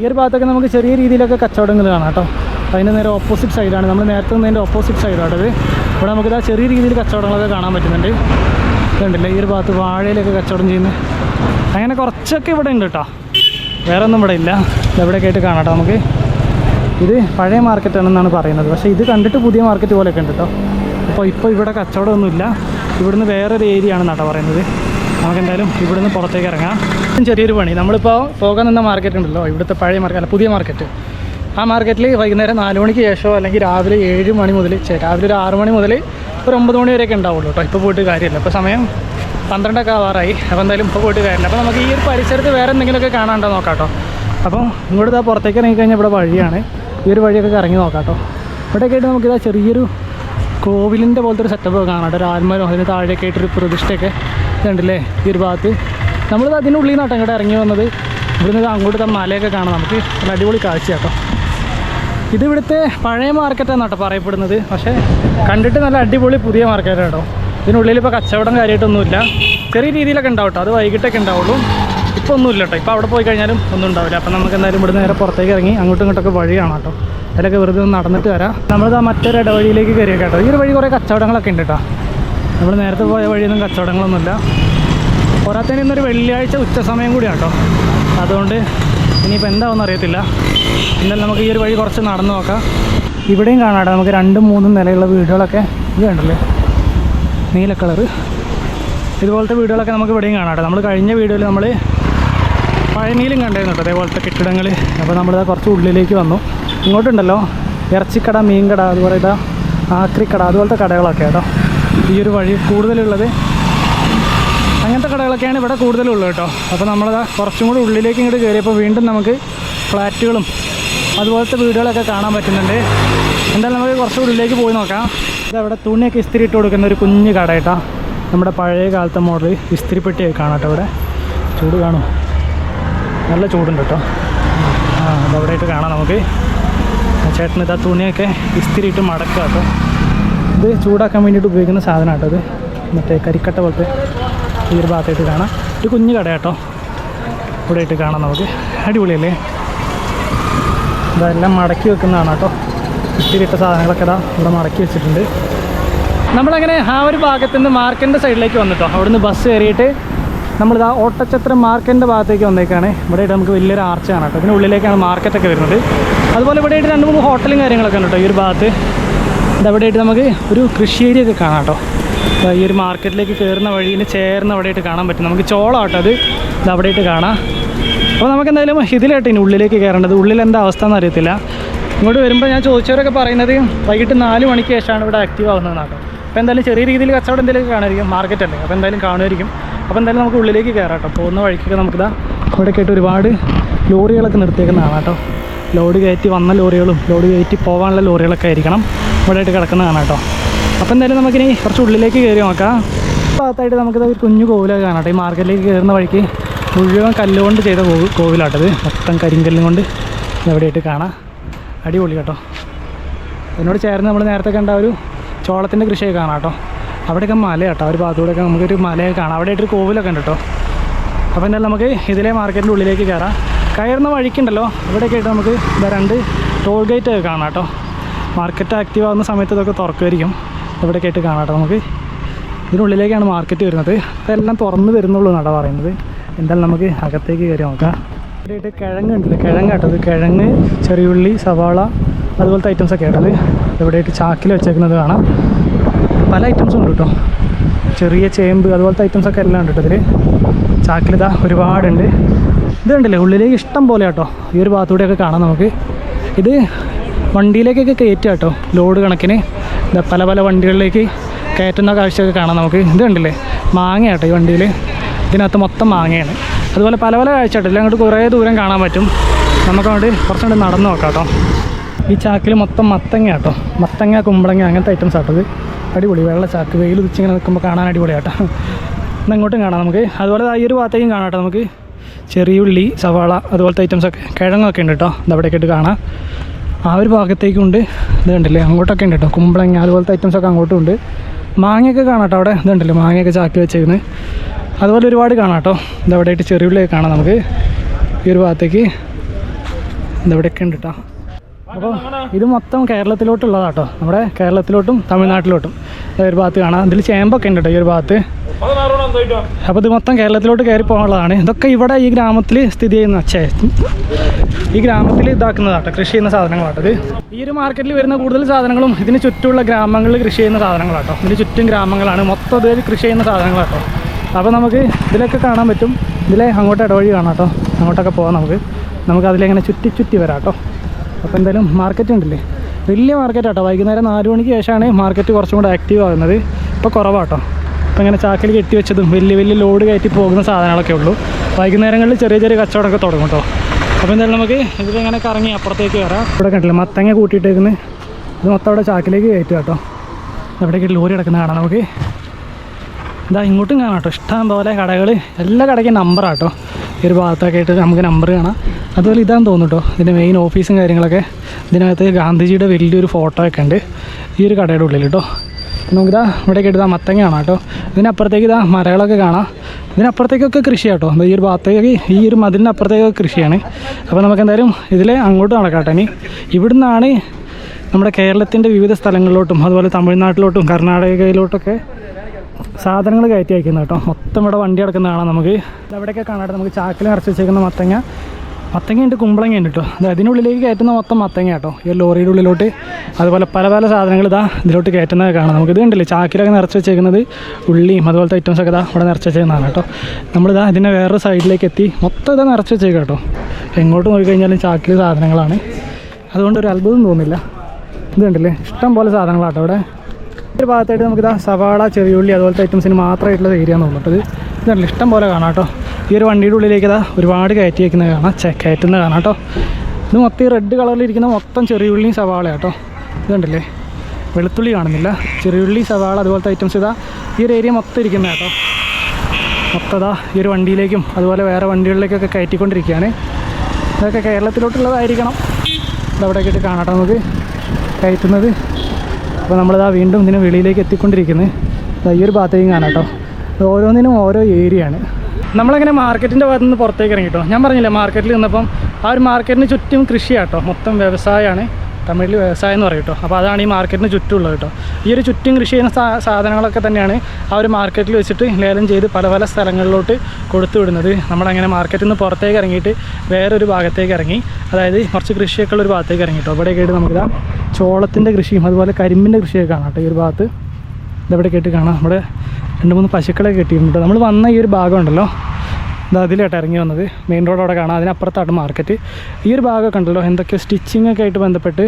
ഈ ഒരു ഭാഗത്തൊക്കെ നമുക്ക് ചെറിയ രീതിയിലൊക്കെ കച്ചവടങ്ങൾ കാണാം കേട്ടോ. അതിന്റെ നേരെ ഓപ്പോസിറ്റ് സൈഡാണ് നമ്മൾ നേരത്തെ നിന്നതിന്റെ ഓപ്പോസിറ്റ് സൈഡാണ് ഇവിടെ നമുക്ക് ഇതാ ചെറിയ രീതിയിൽ കച്ചവടങ്ങളൊക്കെ കാണാൻ പറ്റുന്നുണ്ട്. ഇതുണ്ടല്ലേ? ഈ ഒരു ഭാഗത്ത് വാഴയിലൊക്കെ കച്ചവടം ചെയ്യുന്നത് അങ്ങനെ കുറച്ചൊക്കെ ഇവിടെ ഉണ്ട് കേട്ടോ. വേറെ ഒന്നും ഇവിടെ ഇല്ല. ഇതെവിടെയൊക്കെ ആയിട്ട് കാണാം നമുക്ക്. ഇത് പഴയ മാർക്കറ്റാണെന്നാണ് പറയുന്നത്. പക്ഷേ ഇത് കണ്ടിട്ട് പുതിയ മാർക്കറ്റ് പോലെയൊക്കെ ഉണ്ട് കേട്ടോ. അപ്പോൾ ഇപ്പോൾ ഇവിടെ കച്ചവടമൊന്നുമില്ല. ഇവിടുന്ന് വേറൊരു ഏരിയ ആണ് നട്ട പറയുന്നത്. നമുക്കെന്തായാലും ഇവിടുന്ന് പുറത്തേക്ക് ഇറങ്ങാം. ചെറിയൊരു പണി. നമ്മളിപ്പോൾ പോകാൻ നിന്ന മാർക്കറ്റ് ഉണ്ടല്ലോ. ഇവിടുത്തെ പഴയ മാർക്കറ്റ് അല്ല പുതിയ മാർക്കറ്റ് ആ മാർക്കറ്റിൽ വൈകുന്നേരം നാല് മണിക്ക് ശേഷമോ അല്ലെങ്കിൽ രാവിലെ ഏഴ് മണി മുതൽ രാവിലെ ഒരു ആറ് മണി മുതൽ ഒരു ഒമ്പത് മണി വരെയൊക്കെ ഉണ്ടാവുള്ളൂ കേട്ടോ. ഇപ്പോൾ പോയിട്ട് കാര്യമില്ല. ഇപ്പോൾ സമയം പന്ത്രണ്ടൊക്കെ ആവാറായി. അപ്പോൾ എന്തായാലും ഇപ്പോൾ പോയിട്ട് കാര്യമില്ല. അപ്പോൾ നമുക്ക് ഈ ഒരു പരിസരത്ത് വേറെ എന്തെങ്കിലുമൊക്കെ കാണാണ്ടോ നോക്കാം കേട്ടോ. അപ്പോൾ ഇങ്ങോട്ട് ഇതാ പുറത്തേക്ക് ഇറങ്ങി കഴിഞ്ഞാൽ ഇവിടെ വഴിയാണ്. ഈ ഒരു വഴിയൊക്കെ ഇറങ്ങി നോക്കാം കേട്ടോ. ഇവിടെയൊക്കെ ആയിട്ട് നമുക്കിതാ ചെറിയൊരു കോവിലിന്റെ പോലത്തെ ഒരു സെറ്റപ്പ് കാണാം. ഒരു അതിന് താഴെയൊക്കെ ആയിട്ടൊരു പ്രതിഷ്ഠയൊക്കെ ഇതുണ്ടല്ലേ ഈ ഒരു ഭാഗത്ത്. നമ്മളിത് അതിനുള്ളിൽ നിന്നാട്ടോ ഇങ്ങോട്ട് ഇറങ്ങി വന്നത്. ഇവിടുന്ന് അങ്ങോട്ട് മലയൊക്കെ കാണാം. നമുക്ക് നല്ല അടിപൊളി കാഴ്ച കേട്ടോ ഇത് ഇവിടുത്തെ പഴയ മാർക്കറ്റാണ് പറയപ്പെടുന്നത്. പക്ഷേ കണ്ടിട്ട് നല്ല അടിപൊളി പുതിയ മാർക്കറ്റാണ് കേട്ടോ ഇതിനുള്ളിൽ ഇപ്പോൾ കച്ചവടം കാര്യമായിട്ടൊന്നുമില്ല ചെറിയ രീതിയിലൊക്കെ ഉണ്ടാവും കേട്ടോ അത് വൈകിട്ടൊക്കെ ഉണ്ടാവുള്ളൂ. ഇപ്പോൾ ഒന്നുമില്ല കേട്ടോ ഇപ്പോൾ അവിടെ പോയി കഴിഞ്ഞാലും ഒന്നും ഉണ്ടാവില്ല. അപ്പം നമുക്ക് എന്തായാലും ഇവിടെ നേരെ പുറത്തേക്ക് ഇറങ്ങി അങ്ങോട്ടും ഇങ്ങോട്ടൊക്കെ വഴിയാണ് കേട്ടോ അതിലൊക്കെ വെറുതെ ഒന്ന് നടന്നിട്ട് വരാം. നമ്മൾ ആ മറ്റൊരു ഇടവഴിയിലേക്ക് കയറിയ കേട്ടോ ഈ ഒരു വഴി കുറേ കച്ചവടങ്ങളൊക്കെ ഉണ്ട് കേട്ടോ നമ്മൾ നേരത്തെ പോയ വഴിയൊന്നും കച്ചവടങ്ങളൊന്നുമില്ല. പോരാത്തതിന് ഇന്നൊരു വെള്ളിയാഴ്ച ഉച്ച സമയം കൂടിയാണ് കേട്ടോ അതുകൊണ്ട് ഇനിയിപ്പോൾ എന്താവെന്ന് അറിയത്തില്ല. എന്നാലും നമുക്ക് ഈ ഒരു വഴി കുറച്ച് നടന്നു നോക്കാം. ഇവിടെയും കാണാട്ടെ നമുക്ക് രണ്ടും മൂന്നും നിലയുള്ള വീടുകളൊക്കെ ഇത് കണ്ടല്ലേ? നീല കളറ്. ഇതുപോലത്തെ വീടുകളൊക്കെ നമുക്ക് ഇവിടെയും കാണാട്ടെ നമ്മൾ കഴിഞ്ഞ വീഡിയോയിൽ നമ്മൾ പഴനിയിലും കണ്ടായിരുന്നു കേട്ടോ അതേപോലത്തെ കെട്ടിടങ്ങൾ അപ്പോൾ നമ്മളിത് കുറച്ച് ഉള്ളിലേക്ക് വന്നു. ഇങ്ങോട്ടുണ്ടല്ലോ ഇറച്ചിക്കട മീൻകട അതുപോലെ ഇതാ ആക്രിക്കട അതുപോലത്തെ കടകളൊക്കെ കേട്ടോ. ഈ ഒരു വഴി കൂടുതലുള്ളത്. അങ്ങനത്തെ കടകളൊക്കെയാണ് ഇവിടെ കൂടുതലുള്ളത് കേട്ടോ. അപ്പോൾ നമ്മൾ കുറച്ചും കൂടി ഉള്ളിലേക്ക് ഇങ്ങോട്ട് കയറിയപ്പോൾ വീണ്ടും നമുക്ക് ഫ്ലാറ്റുകളും അതുപോലത്തെ വീടുകളൊക്കെ കാണാൻ പറ്റുന്നുണ്ട്. എന്തായാലും നമുക്ക് കുറച്ച് ഉള്ളിലേക്ക് പോയി നോക്കാം. ഇതവിടെ തുണിയൊക്കെ ഇസ്തിരി ഇട്ട് കൊടുക്കുന്ന ഒരു കുഞ്ഞ് കട കേട്ടോ. നമ്മുടെ പഴയ കാലത്തെ മോഡൽ ഇസ്തിരിപ്പെട്ടിയൊക്കെ കാണാം കേട്ടോ ഇവിടെ. ചൂട് കാണും നല്ല ചൂടുണ്ട് കേട്ടോ ആ അതവിടെ ആയിട്ട് കാണാം നമുക്ക്. ചേട്ടന് ഇതാ തുണിയൊക്കെ ഇസ്തിരിയിട്ട് മടക്കുക കേട്ടോ ഇത് ചൂടാക്കാൻ വേണ്ടിയിട്ട് ഉപയോഗിക്കുന്ന സാധനം കേട്ടോ ഇത്. മറ്റേ കരിക്കട്ട പോലത്തെ ഈ ഒരു ഭാഗത്തായിട്ട് കാണാം. ഒരു കുഞ്ഞു കട കേട്ടോ ഇവിടെ ഇട്ട് കാണാം നമുക്ക്. അടിപൊളിയല്ലേ? ഇതെല്ലാം മടക്കി വെക്കുന്നതാണ് കേട്ടോ ഇത്തിരിയിട്ട സാധനങ്ങളൊക്കെ ഇതാ ഇവിടെ മടക്കി വെച്ചിട്ടുണ്ട്. നമ്മളങ്ങനെ ആ ഒരു ഭാഗത്തുനിന്ന് മാർക്കറ്റിന്റെ സൈഡിലേക്ക് വന്നിട്ടോ അവിടുന്ന് ബസ് കയറിയിട്ട് നമ്മളിതാ ഓട്ടച്ചത്രം മാർക്കറ്റിന്റെ ഭാഗത്തേക്ക് വന്നേക്കാണ്. ഇവിടെ ആയിട്ട് നമുക്ക് വലിയൊരു ആർച്ച് കാണാം കേട്ടോ. ഇതിന് ഉള്ളിലേക്കാണ് മാർക്കറ്റൊക്കെ വരുന്നത്. അതുപോലെ ഇവിടെ ആയിട്ട് രണ്ട് മൂന്ന് ഹോട്ടലും കാര്യങ്ങളൊക്കെ ഉണ്ട് കേട്ടോ ഈ ഒരു ഭാഗത്ത്. ഇതവിടെ ആയിട്ട് നമുക്ക് ഒരു കൃഷി ഏരിയ ഒക്കെ കാണാം കേട്ടോ. ഈ ഒരു മാർക്കറ്റിലേക്ക് കയറുന്ന വഴിയിൽ ചേർന്ന് അവിടെ ആയിട്ട് കാണാൻ പറ്റും. നമുക്ക് ചോളം കേട്ടോ അത് ഇത് അവിടെ ആയിട്ട് കാണാം. അപ്പോൾ നമുക്ക് എന്തായാലും ഇതിലായിട്ട് ഇനി ഉള്ളിലേക്ക് കയറേണ്ടത് ഉള്ളിൽ എന്താ അവസ്ഥ എന്ന് അറിയത്തില്ല. ഇങ്ങോട്ട് വരുമ്പോൾ ഞാൻ ചോദിച്ചവരൊക്കെ പറയുന്നത് വൈകിട്ട് നാല് മണിക്ക് ശേഷമാണ് ഇവിടെ ആക്റ്റീവ് ആവുന്നതെന്നാണ് അപ്പോൾ എന്തായാലും ചെറിയ രീതിയിൽ കച്ചവടം എന്തെങ്കിലും കാണുമായിരിക്കും മാർക്കറ്റല്ലേ അപ്പോൾ എന്തായാലും കാണുമായിരിക്കും. അപ്പോൾ എന്തായാലും നമുക്ക് ഉള്ളിലേക്ക് കയറാം കേട്ടോ. പോകുന്ന വഴിക്കൊക്കെ നമുക്കിതാ ഇവിടെ കേട്ട് ഒരുപാട് ലോറികളൊക്കെ നിർത്തിയേക്കുന്നതാണ് കേട്ടോ. ലോഡ് കയറ്റി വന്ന ലോറികളും ലോഡ് കയറ്റി പോകാനുള്ള ലോറികളൊക്കെ ആയിരിക്കണം ഇവിടെ ആയിട്ട് കിടക്കുന്നതാണ് കേട്ടോ. അപ്പോൾ എന്തായാലും നമുക്കിനി കുറച്ച് ഉള്ളിലേക്ക് കയറി നോക്കാം. ഭാഗത്തായിട്ട് നമുക്കിത് ഒരു കുഞ്ഞു കോവിലൊക്കെ കാണാം കേട്ടോ. ഈ മാർക്കറ്റിലേക്ക് കയറുന്ന വഴിക്ക് മുഴുവൻ കല്ലുകൊണ്ട് ചെയ്ത കോവി കോവിലാട്ടത് മൊത്തം കരിങ്കല്ലും കൊണ്ട് എവിടെയായിട്ട് കാണാം. അടിപൊളി കേട്ടോ. അതിനോട് ചേർന്ന് നമ്മൾ നേരത്തെ കണ്ട ഒരു ചോളത്തിന്റെ കൃഷിയൊക്കെ കാണാം കേട്ടോ. അവിടെയൊക്കെ മല കേട്ടോ. ഒരു ഭാഗത്തൂടെയൊക്കെ നമുക്കൊരു മലയൊക്കെ കാണാം. അവിടെ ആയിട്ടൊരു കോവിലൊക്കെ ഉണ്ട് കേട്ടോ. അപ്പോൾ എന്തായാലും നമുക്ക് ഇതിലെ മാർക്കറ്റിന്റെ ഉള്ളിലേക്ക് കയറാം. കയറുന്ന വഴിക്കുണ്ടല്ലോ. ഇവിടെയൊക്കെ ആയിട്ട് നമുക്ക് രണ്ട് ടോൾ ഗേറ്റ് ഒക്കെ കാണാം കേട്ടോ. മാർക്കറ്റ് ആക്റ്റീവ് ആകുന്ന സമയത്ത് ഇതൊക്കെ തുറക്കുമായിരിക്കും. ഇവിടെയൊക്കെ ആയിട്ട് കാണാം കേട്ടോ നമുക്ക്. ഇതിനുള്ളിലേക്കാണ് മാർക്കറ്റ് വരുന്നത്. എല്ലാം തുറന്ന് വരുന്നുള്ളൂ എന്നാണ് പറയുന്നത്. എന്തായാലും നമുക്ക് അകത്തേക്ക് കയറി നോക്കാം. ഇവിടെയായിട്ട് കിഴങ്ങ് ഉണ്ടല്ലോ കിഴങ്ങ് കേട്ടത് കിഴങ്ങ് ചെറിയുള്ളി സവാള അതുപോലത്തെ ഐറ്റംസ് ഒക്കെ കേട്ടത് ഇവിടെയായിട്ട് ചാക്കിൽ വെച്ചേക്കുന്നത് കാണാം. പല ഐറ്റംസും ഉണ്ട് കേട്ടോ ചെറിയ ചേമ്പ് അതുപോലത്തെ ഐറ്റംസ് ഒക്കെ എല്ലാം ഉണ്ട് കേട്ടോ ഇതിൽ ചാക്കിലിതാ ഒരുപാടുണ്ട്. ഇത് കണ്ടില്ലേ ഉള്ളിലേക്ക് ഇഷ്ടം പോലെ കേട്ടോ ഈ ഒരു ഭാഗത്തൂടെയൊക്കെ കാണാം നമുക്ക്. ഇത് വണ്ടിയിലേക്കൊക്കെ കയറ്റുക കേട്ടോ ലോഡ് കണക്കിന്. പല പല വണ്ടികളിലേക്ക് കയറ്റുന്ന കാഴ്ചയൊക്കെ കാണാം നമുക്ക്. ഇത് കണ്ടില്ലേ മാങ്ങ കേട്ടോ ഈ വണ്ടിയിൽ ഇതിനകത്ത് മൊത്തം മാങ്ങയാണ്. അതുപോലെ പല പല കാഴ്ച കേട്ടോ ഇല്ല അങ്ങോട്ട് കുറേ ദൂരം കാണാൻ പറ്റും. നമുക്ക് കുറച്ചുകൊണ്ട് നടന്ന് നോക്കാം കേട്ടോ ഈ ചാക്കിൽ മൊത്തം മത്തങ്ങ കേട്ടോ മത്തങ്ങ കുമ്പളങ്ങ അങ്ങനത്തെ ഐറ്റംസ് ആട്ടത് അടിപൊളി വെള്ള ചാക്ക് വെയിൽ ഉദിച്ചിങ്ങനെ നിൽക്കുമ്പോൾ കാണാൻ അടിപൊളിയാട്ടോ എന്നാൽ ഇങ്ങോട്ടും കാണാം നമുക്ക്. അതുപോലെ ഈ ഒരു ഭാഗത്തേക്കും കാണാം കേട്ടോ നമുക്ക്. ചെറിയുള്ളി സവാള അതുപോലത്തെ ഐറ്റംസ് ഒക്കെ. കിഴങ്ങൊക്കെ ഉണ്ട് കേട്ടോ. ഇത് അവിടെയൊക്കെ ഇട്ട് കാണാം. ആ ഒരു ഭാഗത്തേക്കും ഉണ്ട്. ഇത് കണ്ടില്ലേ? അങ്ങോട്ടൊക്കെ ഉണ്ട് കേട്ടോ. കുമ്പളങ്ങ അതുപോലത്തെ ഐറ്റംസ് ഒക്കെ അങ്ങോട്ടും ഉണ്ട്. മാങ്ങയൊക്കെ കാണാം കേട്ടോ അവിടെ. ഇതുണ്ടല്ലോ മാങ്ങയൊക്കെ ചാക്കി വെച്ചേക്കുന്നത് അതുപോലെ ഒരുപാട് കാണാം കേട്ടോ. ഇതവിടെയായിട്ട് ചെറിയുള്ളിയൊക്കെ കാണാം നമുക്ക്. ഈ ഒരു ഭാഗത്തേക്ക്. ഇതവിടെയൊക്കെ ഉണ്ട് കേട്ടോ. അപ്പോൾ ഇത് മൊത്തം കേരളത്തിലോട്ടുള്ളതാണ് കേട്ടോ നമ്മുടെ കേരളത്തിലോട്ടും തമിഴ്നാട്ടിലോട്ടും. ഒരു ഭാഗത്ത് കാണാം. ഇതിൽ ചേമ്പൊക്കെ ഉണ്ട് കേട്ടോ ഈ ഒരു ഭാഗത്ത്. അപ്പോൾ ഇത് മൊത്തം കേരളത്തിലോട്ട് കയറി പോകാനുള്ളതാണ്. ഇതൊക്കെ ഇവിടെ ഈ ഗ്രാമത്തിൽ സ്ഥിതി ചെയ്യുന്ന അച്ഛേ ഈ ഗ്രാമത്തിൽ ഇതാക്കുന്നതാട്ടോ കൃഷി ചെയ്യുന്ന സാധനങ്ങളാട്ടോ ഇത്. ഈ ഒരു മാർക്കറ്റിൽ വരുന്ന കൂടുതൽ സാധനങ്ങളും ഇതിന് ചുറ്റുമുള്ള ഗ്രാമങ്ങളിൽ കൃഷി ചെയ്യുന്ന സാധനങ്ങളാട്ടോ. ഇതിന് ചുറ്റും ഗ്രാമങ്ങളാണ്. മൊത്തം ഇതിൽ കൃഷി ചെയ്യുന്ന സാധനങ്ങളാട്ടോ. അപ്പോൾ നമുക്ക് ഇതിലൊക്കെ കാണാൻ പറ്റും. ഇതിലെ അങ്ങോട്ട് ഇടവഴി കാണാം കേട്ടോ അങ്ങോട്ടൊക്കെ പോകാം നമുക്ക്. നമുക്ക് അതിലെങ്ങനെ ചുറ്റി ചുറ്റി വരാം കേട്ടോ അപ്പോൾ എന്തായാലും മാർക്കറ്റ് ഉണ്ടല്ലേ? വലിയ മാർക്കറ്റ് ആട്ടോ. വൈകുന്നേരം നാല് മണിക്ക് ശേഷമാണ് മാർക്കറ്റ് കുറച്ചും കൂടെ ആക്റ്റീവ് ആകുന്നത്. ഇപ്പോൾ കുറവാട്ടോ. ഇപ്പോൾ ഇങ്ങനെ ചാക്കിൽ കെട്ടി വെച്ചതും വലിയ വലിയ ലോഡ് കയറ്റി പോകുന്ന സാധനങ്ങളൊക്കെ ഉള്ളൂ. വൈകുന്നേരങ്ങളിൽ ചെറിയ ചെറിയ കച്ചവടമൊക്കെ തുടങ്ങും കേട്ടോ അപ്പോൾ എന്തായാലും നമുക്ക് ഇതിലിങ്ങനെ കറങ്ങി അപ്പുറത്തേക്ക് വരാം. ഇവിടെ കണ്ടില്ല മത്തങ്ങ കൂട്ടിയിട്ടേക്കുന്നത് ഇത് മൊത്തം അവിടെ ചാക്കിലേക്ക് കയറ്റുക കേട്ടോ അവിടേക്ക് ലോറി കിടക്കുന്ന കാണാം നമുക്ക്. ഇതാ ഇങ്ങോട്ടും കാണാം കേട്ടോ ഇഷ്ടം പോലെ കടകൾ എല്ലാ കടയ്ക്കും നമ്പറാട്ടോ ഈ ഒരു ഭാഗത്തൊക്കെ ആയിട്ട് നമുക്ക് നമ്പർ കാണാം. അതുപോലെ ഇതാന്ന് തോന്നുന്നു കേട്ടോ ഇതിന്റെ മെയിൻ ഓഫീസും കാര്യങ്ങളൊക്കെ. ഇതിനകത്ത് ഗാന്ധിജിയുടെ വലിയൊരു ഫോട്ടോ ഒക്കെ ഉണ്ട്. ഈ ഒരു കടയുടെ ഉള്ളിൽ കേട്ടോ നമുക്കിതാ ഇവിടേക്ക് ഇതാ മത്തങ്ങ കാണാം കേട്ടോ. ഇതിനപ്പുറത്തേക്ക് ഇതാ മരകളൊക്കെ കാണാം. ഇതിനപ്പുറത്തേക്കൊക്കെ കൃഷി കേട്ടോ ഈ ഒരു ഭാഗത്തേക്ക് ഈ ഒരു മതിലിന്റെ അപ്പുറത്തേക്കൊക്കെ കൃഷിയാണ്. അപ്പോൾ നമുക്ക് എന്തായാലും ഇതിലെ അങ്ങോട്ട് നടക്കാം കേട്ടോ ഇനി. ഇവിടുന്നാണ് നമ്മുടെ കേരളത്തിന്റെ വിവിധ സ്ഥലങ്ങളിലോട്ടും അതുപോലെ തമിഴ്നാട്ടിലോട്ടും കർണാടകയിലോട്ടൊക്കെ സാധനങ്ങൾ കയറ്റി അയക്കുന്നത് കേട്ടോ. മൊത്തം ഇവിടെ വണ്ടി കിടക്കുന്ന കാണാം നമുക്ക് അവിടെയൊക്കെ കാണാട്ടെ നമുക്ക് ചാക്കിൽ നിറച്ച് വെച്ചേക്കുന്ന മത്തങ്ങ. മത്തങ്ങ ഉണ്ട് കുമ്പളങ്ങ ഉണ്ട് കേട്ടോ അതായത് അതിനുള്ളിലേക്ക് കയറ്റുന്ന മൊത്തം മത്തങ്ങ കേട്ടോ ഈ ലോറിയുടെ ഉള്ളിലോട്ട് അതുപോലെ പല പല സാധനങ്ങൾ ഇതാ ഇതിലോട്ട് കയറ്റുന്നത് കാണാം. നമുക്ക് ഇത് കണ്ടില്ലേ ചാക്കിലൊക്കെ നിറച്ച് വെച്ചേക്കുന്നത് ഉള്ളിയും അതുപോലത്തെ ഐറ്റംസ് ഒക്കെ ഇതാ ഇവിടെ നിറച്ച് വെച്ചേക്കുന്നതാണ് കേട്ടോ നമ്മളിതാ ഇതിന്റെ വേറൊരു സൈഡിലേക്ക് എത്തി മൊത്തം ഇതാ നിറച്ച് വെച്ചേക്കാം കേട്ടോ എങ്ങോട്ട് നോക്കിക്കഴിഞ്ഞാലും ചാക്കിൽ സാധനങ്ങളാണ്. അതുകൊണ്ട് ഒരു അത്ഭുതം തോന്നില്ല. ഇത് കണ്ടില്ലേ ഇഷ്ടം പോലെ സാധനങ്ങളാട്ടോ ഇവിടെ. ഒരു ഭാഗത്തായിട്ട് നമുക്കിതാ സവാള ചെറിയുള്ളി അതുപോലത്തെ ഐറ്റംസിന് മാത്രമായിട്ടുള്ള ഏരിയ എന്ന് തോന്നിട്ടത് ഇതല്ല ഇഷ്ടം പോലെ കാണാം കേട്ടോ ഈ ഒരു വണ്ടിയുടെ ഉള്ളിലേക്ക് ഇതാ ഒരുപാട് കയറ്റി വയ്ക്കുന്നത് കാണാം. ചെ കയറ്റുന്നത് കാണാം കേട്ടോ. ഇത് മൊത്തം ഈ റെഡ് കളറിലിരിക്കുന്ന മൊത്തം ചെറിയുള്ളിയും സവാള കേട്ടോ. ഇതുണ്ടല്ലേ വെളുത്തുള്ളി കാണുന്നില്ല. ചെറിയുള്ളി സവാള അതുപോലത്തെ ഐറ്റംസ് ഇതാ ഈ ഒരു ഏരിയ മൊത്തം ഇരിക്കുന്നത് കേട്ടോ. മൊത്തം ഇതാ ഈ ഒരു വണ്ടിയിലേക്കും അതുപോലെ വേറെ വണ്ടികളിലേക്കൊക്കെ കയറ്റിക്കൊണ്ടിരിക്കുകയാണ്. ഇതൊക്കെ കേരളത്തിലോട്ടുള്ളതായിരിക്കണം. ഇതവിടേക്ക് ഇട്ട് കാണാട്ടോ നമുക്ക് കയറ്റുന്നത്. അപ്പോൾ നമ്മളിതാ വീണ്ടും ഇതിന് വെളിയിലേക്ക് എത്തിക്കൊണ്ടിരിക്കുന്നത്. ഈ ഒരു ഭാഗത്തേക്കും കാണാം കേട്ടോ. ഓരോന്നിനും ഓരോ ഏരിയയാണ് നമ്മളങ്ങനെ മാർക്കറ്റിന്റെ ഭാഗത്ത് നിന്ന് പുറത്തേക്ക് ഇറങ്ങി ഞാൻ പറഞ്ഞില്ലേ മാർക്കറ്റിൽ നിന്നപ്പം ആ ഒരു മാർക്കറ്റിന് ചുറ്റും കൃഷിയാട്ടോ. മൊത്തം വ്യവസായമാണ് തമിഴിൽ വ്യവസായം എന്ന് പറയും കേട്ടോ. അപ്പോൾ അതാണ് ഈ മാർക്കറ്റിന് ചുറ്റുമുള്ളത് കേട്ടോ. ഈ ഒരു ചുറ്റും കൃഷി ചെയ്യുന്ന സാധനങ്ങളൊക്കെ തന്നെയാണ് ആ ഒരു മാർക്കറ്റിൽ വെച്ചിട്ട് ലേലം ചെയ്ത് പല പല സ്ഥലങ്ങളിലോട്ട് കൊടുത്തു വിടുന്നത്. നമ്മളങ്ങനെ മാർക്കറ്റിൽ നിന്ന് പുറത്തേക്ക് ഇറങ്ങിയിട്ട് വേറൊരു ഭാഗത്തേക്ക് ഇറങ്ങി അതായത് കുറച്ച് കൃഷിയൊക്കെ ഉള്ള ഒരു ഭാഗത്തേക്ക് ഇറങ്ങി കേട്ടോ ഇവിടെ കേട്ട് നമുക്കിതാ ചോളത്തിന്റെ കൃഷിയും അതുപോലെ കരിമ്പിന്റെ കൃഷിയൊക്കെ കാണാം കേട്ടോ ഈ ഒരു ഭാഗത്ത്. ഇതെവിടെ കേട്ട് കാണാം? നമ്മുടെ രണ്ട് മൂന്ന് പശുക്കളെ കെട്ടിയിട്ടുണ്ട് നമ്മൾ വന്ന ഈ ഒരു ഭാഗം ഉണ്ടല്ലോ ഇത് അതിലായിട്ട് ഇറങ്ങി വന്നത്. മെയിൻ റോഡ് അവിടെ കാണാം. അതിനപ്പുറത്താണ് മാർക്കറ്റ് ഈ ഒരു ഭാഗമൊക്കെ ഉണ്ടല്ലോ. എന്തൊക്കെയോ സ്റ്റിച്ചിങ് ഒക്കെ ആയിട്ട് ബന്ധപ്പെട്ട്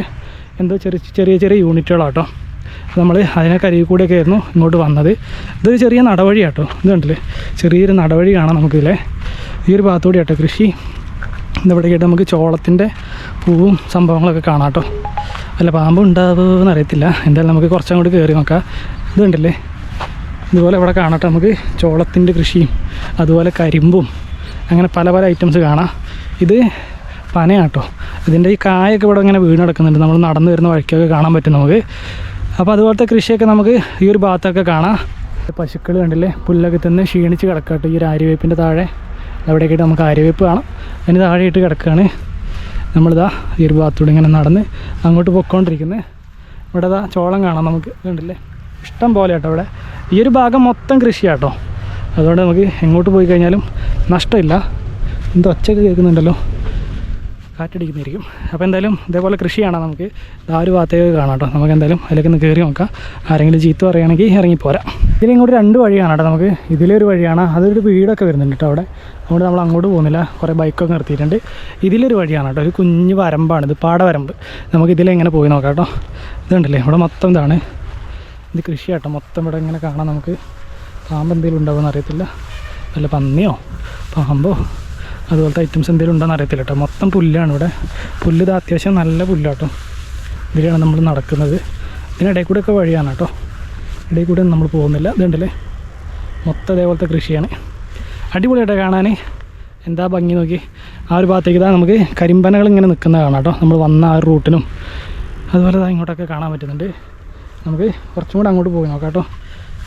എന്തോ ചെറിയ ചെറിയ ചെറിയ യൂണിറ്റുകളാട്ടോ. നമ്മൾ അതിനൊക്കെ അരികിൽ കൂടെയൊക്കെ ആയിരുന്നു ഇങ്ങോട്ട് വന്നത്. ഇതൊരു ചെറിയ നടവഴി ഇത് കണ്ടില്ലേ? ചെറിയൊരു നടവഴി കാണാം നമുക്കിതിലെ. ഈ ഒരു ഭാഗത്തൂടെ ആട്ടോ കൃഷി കേട്ട് നമുക്ക് ചോളത്തിന്റെ പൂവും സംഭവങ്ങളൊക്കെ കാണാം കേട്ടോ. അല്ല പാമ്പ് ഉണ്ടാവുമെന്ന് അറിയത്തില്ല എന്തായാലും നമുക്ക് കുറച്ചും കൂടി കയറി നോക്കാം. ഇത് കണ്ടില്ലേ ഇതുപോലെ ഇവിടെ കാണട്ടെ നമുക്ക്. ചോളത്തിന്റെ കൃഷിയും അതുപോലെ കരിമ്പും അങ്ങനെ പല പല ഐറ്റംസ് കാണാം. ഇത് പനയാട്ടോ ഇതിന്റെ ഈ കായൊക്കെ ഇവിടെ ഇങ്ങനെ വീണ് കിടക്കുന്നുണ്ട്. നമ്മൾ നടന്നു വരുന്ന വഴിക്കൊക്കെ കാണാൻ പറ്റും നമുക്ക്. അപ്പോൾ അതുപോലത്തെ കൃഷിയൊക്കെ നമുക്ക് ഈ ഒരു ഭാഗത്തൊക്കെ കാണാം. പശുക്കൾ കണ്ടില്ലേ? പുല്ലൊക്കെ തിന്ന് ക്ഷീണിച്ച് കിടക്കട്ടെ ഈ ഒരു ആര്യവേപ്പിന്റെ താഴെ. അവിടേക്കായിട്ട് നമുക്ക് ആര്യവേപ്പ് കാണാം. അതിന് താഴെയിട്ട് കിടക്കുകയാണ് നമ്മളിതാ ഈ ഒരു ഭാഗത്തൂടെ ഇങ്ങനെ നടന്ന് അങ്ങോട്ട് പൊയ്ക്കൊണ്ടിരിക്കുന്നത് ഇവിടെ ഇതാ ചോളം കാണാം നമുക്ക്. കണ്ടില്ലേ? ഇഷ്ടം പോലെ കേട്ടോ ഇവിടെ. ഈ ഒരു ഭാഗം മൊത്തം കൃഷിയാട്ടോ. അതുകൊണ്ട് നമുക്ക് എങ്ങോട്ട് പോയി കഴിഞ്ഞാലും നഷ്ടമില്ല. എന്തോ ഒച്ചയൊക്കെ കേൾക്കുന്നുണ്ടല്ലോ. കാറ്റടിക്കുന്നതായിരിക്കും അപ്പോൾ എന്തായാലും ഇതേപോലെ കൃഷിയാണോ നമുക്ക്? ആ ഒരു ഭാഗത്തേക്ക് കാണാം കേട്ടോ. നമുക്ക് എന്തായാലും അതിലേക്ക് ഒന്ന് കയറി നോക്കാം. ആരെങ്കിലും ചീത്ത പറയുകയാണെങ്കിൽ ഇറങ്ങിപ്പോരാം. ഇതിൽ ഇങ്ങോട്ട് രണ്ട് വഴിയാണ് കേട്ടോ നമുക്ക്. ഇതിലൊരു വഴിയാണ്. അതൊരു വീടൊക്കെ വരുന്നുണ്ട് കേട്ടോ അവിടെ. അതുകൊണ്ട് നമ്മൾ അങ്ങോട്ട് പോകുന്നില്ല. കുറേ ബൈക്കൊക്കെ നിർത്തിയിട്ടുണ്ട്. ഇതിലൊരു വഴിയാണ് കേട്ടോ. ഒരു കുഞ്ഞ് വരമ്പാണ്. ഇത് പാടവരമ്പ്. നമുക്ക് ഇതിലെങ്ങനെ പോയി നോക്കാം കേട്ടോ. ഇതുണ്ടല്ലേ. ഇവിടെ മൊത്തം ഇതാണ്. ഇത് കൃഷിയാട്ടോ. മൊത്തം ഇവിടെ ഇങ്ങനെ കാണാം നമുക്ക് പാമ്പ് എന്തെങ്കിലും ഉണ്ടാവുമെന്ന് അറിയത്തില്ല. വല്ല പന്നിയോ പാമ്പോ? അതുപോലത്തെ ഐറ്റംസ് എന്തെങ്കിലും ഉണ്ടോയെന്ന് അറിയത്തില്ല കേട്ടോ. മൊത്തം പുല്ലാണ് ഇവിടെ. പുല്ല് ഇത് അത്യാവശ്യം നല്ല പുല്ലാട്ടോ. ഇതിലാണ് നമ്മൾ നടക്കുന്നത്. ഇതിനിടയിൽ കൂടെ ഒക്കെ വഴിയാണ് കേട്ടോ. ഇടയിൽ കൂടെ നമ്മൾ പോകുന്നില്ല. ഇതുണ്ടല്ലേ മൊത്തം അതേപോലത്തെ കൃഷിയാണ്. അടിപൊളിയായിട്ട് കാണാൻ. എന്താ ഭംഗി നോക്കി. ആ ഒരു ഭാഗത്തേക്ക് ഇതാ നമുക്ക് കരിമ്പനകൾ ഇങ്ങനെ നിൽക്കുന്ന കാണാം കേട്ടോ. നമ്മൾ വന്ന ആ ഒരു റൂട്ടിനും അതുപോലെ ഇങ്ങോട്ടൊക്കെ കാണാൻ പറ്റുന്നുണ്ട്. നമുക്ക് കുറച്ചും കൂടെ അങ്ങോട്ട് പോയി നോക്കാം കേട്ടോ.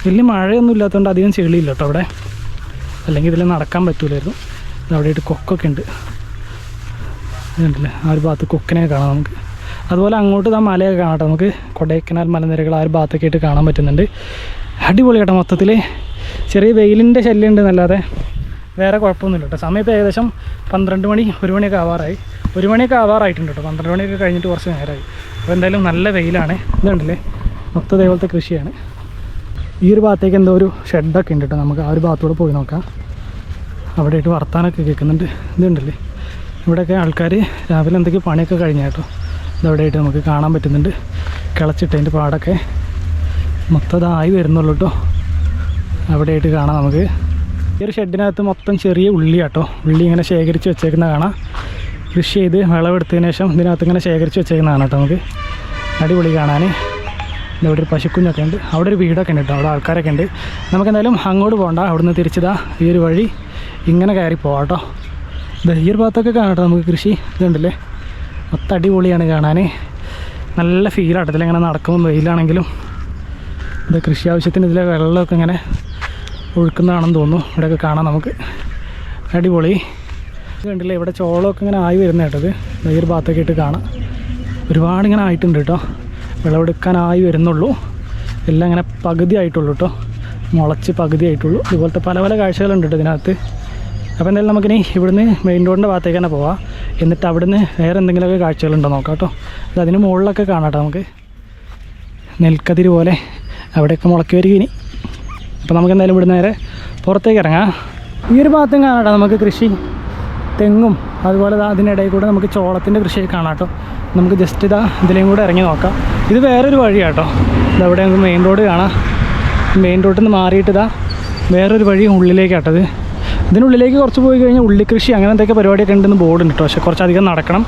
വലിയ മഴയൊന്നും ഇല്ലാത്തതുകൊണ്ട് അധികം ചെളിയില്ല കേട്ടോ അവിടെ. അല്ലെങ്കിൽ ഇതിൽ നടക്കാൻ പറ്റൂലായിരുന്നു. അവിടെയായിട്ട് കൊക്കൊക്കെ ഉണ്ട്. ഇതുണ്ടല്ലേ ആ ഒരു ഭാഗത്ത് കൊക്കിനെ കാണാം നമുക്ക്. അതുപോലെ അങ്ങോട്ട് ആ മലയൊക്കെ കാണാം നമുക്ക്. കൊടൈക്കനാൽ മലനിരകൾ ആ ഒരു ഭാഗത്തൊക്കെ ആയിട്ട് കാണാൻ പറ്റുന്നുണ്ട്. അടിപൊളി കേട്ടോ മൊത്തത്തിൽ ചെറിയ വെയിലിന്റെ ശല്യം ഉണ്ട് എന്നല്ലാതെ വേറെ കുഴപ്പമൊന്നുമില്ല കേട്ടോ. സമയത്ത് ഏകദേശം പന്ത്രണ്ട് മണി ഒരു മണിയൊക്കെ ആവാറായി. ഒരു മണിയൊക്കെ ആവാറായിട്ടുണ്ട് കേട്ടോ. പന്ത്രണ്ട് മണിയൊക്കെ കഴിഞ്ഞിട്ട് കുറച്ച് നേരമായി. അപ്പോൾ എന്തായാലും നല്ല വെയിലാണ്. ഇതുണ്ടല്ലേ മൊത്തം ഇതേപോലത്തെ കൃഷിയാണ്. ഈ ഒരു ഭാഗത്തേക്ക് എന്തോ ഒരു ഷെഡൊക്കെ ഉണ്ട് കേട്ടോ നമുക്ക് ആ ഒരു ഭാഗത്തൂടെ പോയി നോക്കാം. അവിടെ ആയിട്ട് വർത്താനൊക്കെ കേൾക്കുന്നുണ്ട്. ഇതുണ്ടല്ലേ? ഇവിടെയൊക്കെ ആൾക്കാർ രാവിലെ എന്തൊക്കെയോ പണിയൊക്കെ കഴിഞ്ഞ കേട്ടോ ഇതവിടെയായിട്ട് നമുക്ക് കാണാൻ പറ്റുന്നുണ്ട്. കിളച്ചിട്ടതിന്റെ പാടൊക്കെ മൊത്തം അതായി വരുന്നുള്ളൂ കേട്ടോ അവിടെയായിട്ട് കാണാം നമുക്ക്. ഈ ഒരു ഷെഡിനകത്ത് മൊത്തം ചെറിയ ഉള്ളി കേട്ടോ ഉള്ളി ഇങ്ങനെ ശേഖരിച്ച് വെച്ചേക്കുന്ന കാണാം. കൃഷി ചെയ്ത് വിളവെടുത്തതിന് ശേഷം ഇതിനകത്ത് ഇങ്ങനെ ശേഖരിച്ച് വെച്ചേക്കുന്നതാണ് കേട്ടോ നമുക്ക്. അടിപൊളി കാണാൻ ഇവിടെ ഒരു പശുക്കുഞ്ഞൊക്കെ ഉണ്ട്. അവിടെ ഒരു വീടൊക്കെ ഉണ്ട് കേട്ടോ. അവിടെ ആൾക്കാരൊക്കെ ഉണ്ട്. നമുക്ക് എന്തായാലും അങ്ങോട്ട് പോകണ്ട അവിടുന്ന് തിരിച്ചതാ ഈ ഒരു വഴി. ഇങ്ങനെ കയറി പോകാം കേട്ടോ. ഈ ഒരു ഭാഗത്തൊക്കെ കാണാം കേട്ടോ നമുക്ക് കൃഷി. ഇതുണ്ടല്ലേ? മൊത്തം അടിപൊളിയാണ് കാണാൻ നല്ല ഫീലാട്ടത്തിൽ ഇങ്ങനെ നടക്കുമ്പോൾ വെയിലാണെങ്കിലും. ഇത് കൃഷി ആവശ്യത്തിന് ഇതിലെ വെള്ളമൊക്കെ ഇങ്ങനെ ഒഴുക്കുന്നതാണെന്ന് തോന്നുന്നു. ഇവിടെയൊക്കെ കാണാം നമുക്ക്. അടിപൊളി. കണ്ടില്ലേ? ഇവിടെ ചോളമൊക്കെ ഇങ്ങനെ ആയി വരുന്ന കേട്ടത് ഈ ഭാഗത്തൊക്കെ ഇട്ട് കാണാം. ഒരുപാട് ഇങ്ങനെ ആയിട്ടുണ്ട് കേട്ടോ. വിളവെടുക്കാനായി വരുന്നുള്ളൂ. എല്ലാം ഇങ്ങനെ പകുതി ആയിട്ടുള്ളൂ കേട്ടോ മുളച്ച് പകുതി ആയിട്ടുള്ളൂ. ഇതുപോലത്തെ പല പല കാഴ്ചകളുണ്ട് കേട്ടോ ഇതിനകത്ത്. അപ്പോൾ എന്തായാലും നമുക്കിനി ഇവിടുന്ന് മെയിൻ റോഡിന്റെ ഭാഗത്തേക്ക് തന്നെ പോവാം. എന്നിട്ട് അവിടുന്ന് വേറെ എന്തെങ്കിലുമൊക്കെ കാഴ്ചകളുണ്ടോ നോക്കാം കേട്ടോ അത് അതിന് മുകളിലൊക്കെ കാണാം നമുക്ക്. നെൽക്കതിര് പോലെ അവിടെയൊക്കെ മുളക്കി വരിക ഇനി. അപ്പോൾ നമുക്ക് എന്തായാലും ഇവിടുന്ന് നേരെ പുറത്തേക്ക് ഇറങ്ങാം. ഈ ഒരു ഭാഗത്തും കാണാം നമുക്ക് കൃഷി. തെങ്ങും അതുപോലെ അതിനിടയിൽ കൂടെ നമുക്ക് ചോളത്തിന്റെ കൃഷി കാണാം കേട്ടോ. നമുക്ക് ജസ്റ്റ് ഇതാ ഇതിലേയും കൂടെ ഇറങ്ങി നോക്കാം. ഇത് വേറൊരു വഴിയാട്ടോ ഇതവിടെ നമുക്ക് മെയിൻ റോഡ് കാണാം. മെയിൻ റോഡിൽ നിന്ന് മാറിയിട്ട് ഇതാ വേറൊരു വഴി ഉള്ളിലേക്കാട്ടത് ഇതിനുള്ളിലേക്ക് കുറച്ച് പോയി കഴിഞ്ഞാൽ ഉള്ളിക്കൃഷി അങ്ങനെ എന്തൊക്കെ പരിപാടിയൊക്കെ ഉണ്ടെന്ന് ബോർഡ് ഉണ്ട് കേട്ടോ. പക്ഷേ കുറച്ചധികം നടക്കണം.